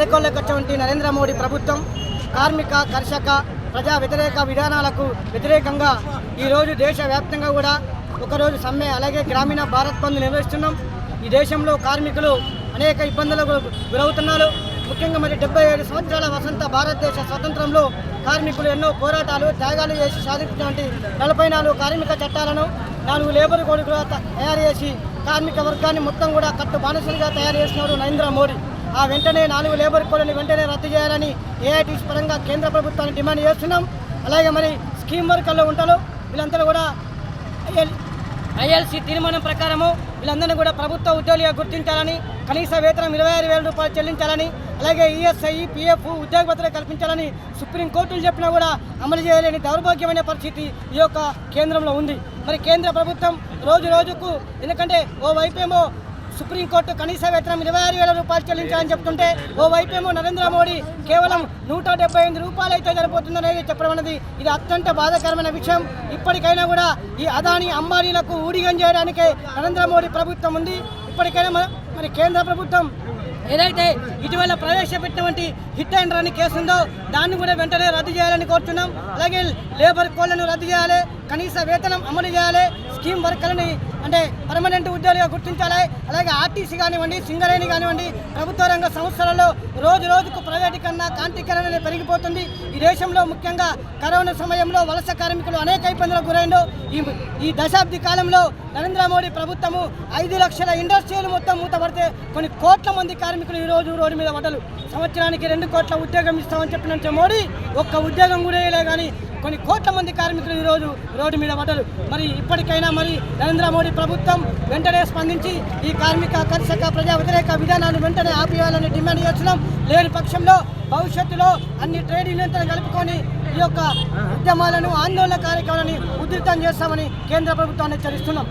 అధికారులకు నరేంద్ర మోడీ ప్రభుత్వం కార్మిక కర్షక ప్రజా వ్యతిరేక విధానాలకు వ్యతిరేకంగా ఈరోజు దేశవ్యాప్తంగా కూడా ఒకరోజు సమ్మె అలాగే గ్రామీణ భారత్ బంద్ నిర్వహిస్తున్నాం. ఈ దేశంలో కార్మికులు అనేక ఇబ్బందులకు గురవుతున్నారు. ముఖ్యంగా మరి డెబ్బై ఏడు సంవత్సరాల వసంత భారతదేశ స్వతంత్రంలో కార్మికులు ఎన్నో పోరాటాలు త్యాగాలు చేసి సాధించినటువంటి నలభై నాలుగు కార్మిక చట్టాలను నాలుగు లేబర్ కోడ్ కూడా తయారు చేసి కార్మిక వర్గాన్ని మొత్తం కూడా కట్టు బానిసలుగా తయారు చేసినారు నరేంద్ర మోడీ. ఆ వెంటనే నాలుగు లేబర్ కోడ్లను వెంటనే రద్దు చేయాలని ఏఐటీసీ పరంగా కేంద్ర ప్రభుత్వాన్ని డిమాండ్ చేస్తున్నాం. అలాగే మరి స్కీమ్ వర్కర్లు ఉంటారు. వీళ్ళంతా కూడా ఐఎల్సీ ఐఎల్సి తీర్మానం ప్రకారము వీళ్ళందరినీ కూడా ప్రభుత్వ ఉద్యోగులుగా గుర్తించాలని కనీస వేతనం ఇరవై ఆరు వేల రూపాయలు చెల్లించాలని అలాగే ఈఎస్ఐ పిఎఫ్ ఉద్యోగ భద్రత కల్పించాలని సుప్రీంకోర్టులు చెప్పినా కూడా అమలు చేయలేని దౌర్భాగ్యమైన పరిస్థితి ఈ యొక్క కేంద్రంలో ఉంది. మరి కేంద్ర ప్రభుత్వం రోజు రోజుకు ఎందుకంటే ఓ సుప్రీంకోర్టు కనీస వేతనం ఇరవై ఆరు వేల రూపాయలు చెల్లించాలని చెప్తుంటే ఓ నరేంద్ర మోడీ కేవలం నూట డెబ్బై ఎనిమిది రూపాయలు అయితే సరిపోతుందనేది చెప్పడం అనేది ఇది అత్యంత బాధాకరమైన విషయం. ఇప్పటికైనా కూడా ఈ అదాని అంబానీలకు ఊడిగం చేయడానికే నరేంద్ర మోడీ ప్రభుత్వం ఉంది. ఇప్పటికైనా మరి కేంద్ర ప్రభుత్వం ఏదైతే ఇటీవల ప్రవేశపెట్టినటువంటి హిట్ అండ్ రన్ కేసు ఉందో దాన్ని కూడా వెంటనే రద్దు చేయాలని కోరుతున్నాం అలాగే లేబర్ కోళ్ళను రద్దు చేయాలి కనీస వేతనం అమలు చేయాలి స్కీమ్ వర్కర్లని అంటే పర్మనెంట్ ఉద్యోగిగా గుర్తించాలి. అలాగే ఆర్టీసీ కానివ్వండి సింగరేణి కానివ్వండి ప్రభుత్వ రంగ సంస్థలలో రోజు రోజుకు ప్రైవేటీకరణ కాంతికరణ అనేది పెరిగిపోతుంది. ఈ దేశంలో ముఖ్యంగా కరోనా సమయంలో వలస కార్మికులు అనేక ఇబ్బందులకు గురైండు. ఈ ఈ దశాబ్ది కాలంలో నరేంద్ర మోడీ ప్రభుత్వము ఐదు లక్షల ఇండస్ట్రీలు మొత్తం మూతపడితే కొన్ని కోట్ల మంది కార్మికులు ఈరోజు రోడ్డు మీద పడ్డలు సంవత్సరానికి రెండు కోట్ల ఉద్యోగం ఇస్తామని చెప్పినంత మోడీ ఒక్క ఉద్యోగం కూడా వేయలే కానీ కొన్ని కోట్ల మంది కార్మికులు ఈ రోజు రోడ్డు మీద పడ్డరు. మరి ఇప్పటికైనా మరి నరేంద్ర మోడీ ప్రభుత్వం వెంటనే స్పందించి ఈ కార్మిక కర్షక ప్రజా వ్యతిరేక విధానాన్ని వెంటనే ఆపేయాలని డిమాండ్ చేస్తున్నాం. లేని పక్షంలో భవిష్యత్తులో అన్ని ట్రేడ్ యూనియన్తో కలుపుకొని ఈ యొక్క ఉద్యమాలను ఆందోళన కార్యక్రమాలను ఉధృతం చేస్తామని కేంద్ర ప్రభుత్వాన్ని హెచ్చరిస్తున్నాం.